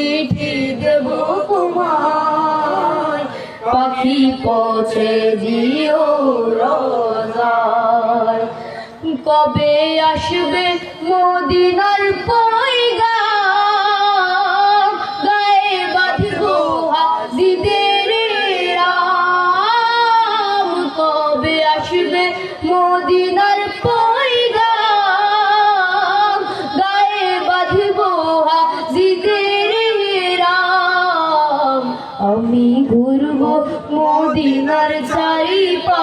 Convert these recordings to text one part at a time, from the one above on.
চিঠি দেব পাখি পৌঁছে দিও রোজায়। কবে আসবে মদিনার পয়গাম? ঘুরবো মদিনার চারিপাশ।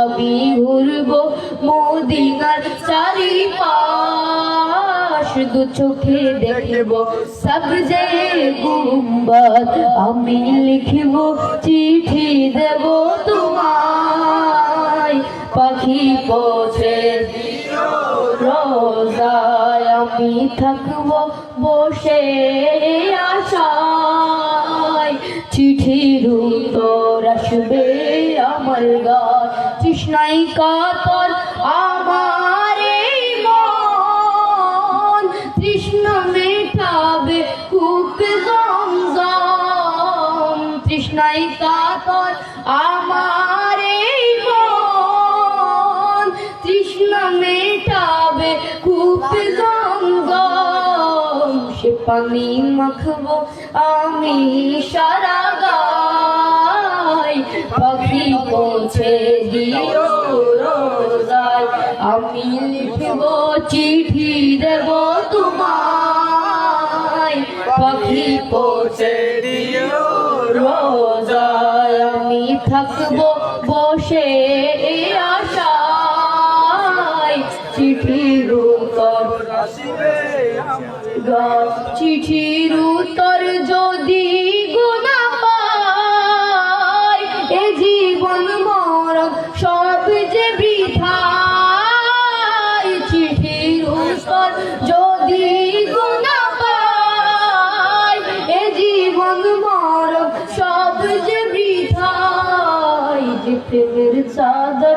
আমি ঘুরবো মদিনার চারিপাশ। দু চোখে দেখব সবজে গুম্বদ। আমি লিখব, চিঠি দেব তোমায়। পাখি পৌঁছে রোজায়। আমি থাকব বসে আশায়। চিঠির উত্তর আসবে আমার গায় কৃষ্ণাই কাতর আমার মন। তৃষ্ণ মেটাবে কূপ জমজম তৃষ্ণাই সে পানি মাখবো, আমি সারা গাই পাখি পৌঁছে দিও রোজায়। আমি লিখব, চিঠি দেব তোমায়। পাখি পৌঁছে দিও রোজায়। আমি থাকব, বসে আশায়। চিঠির উত্তর আসিবে চিঠির উত্তর যদি গুনা পাই এ জীবন মরণ সব যে বৃথাই চিঠির উত্তর যদি গুনা পাই এ জীবন মরণ সব যে বৃথাই যে প্রেমের চাদর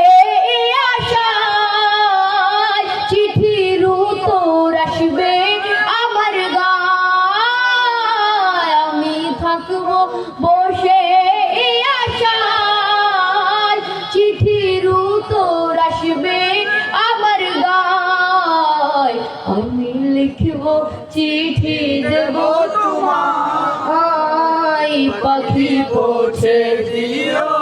বসে এ চিঠির উত্তর আসবে আমার গায়। আমি লিখব চিঠি দেব তোমায়, পাখি পৌঁছে দিও।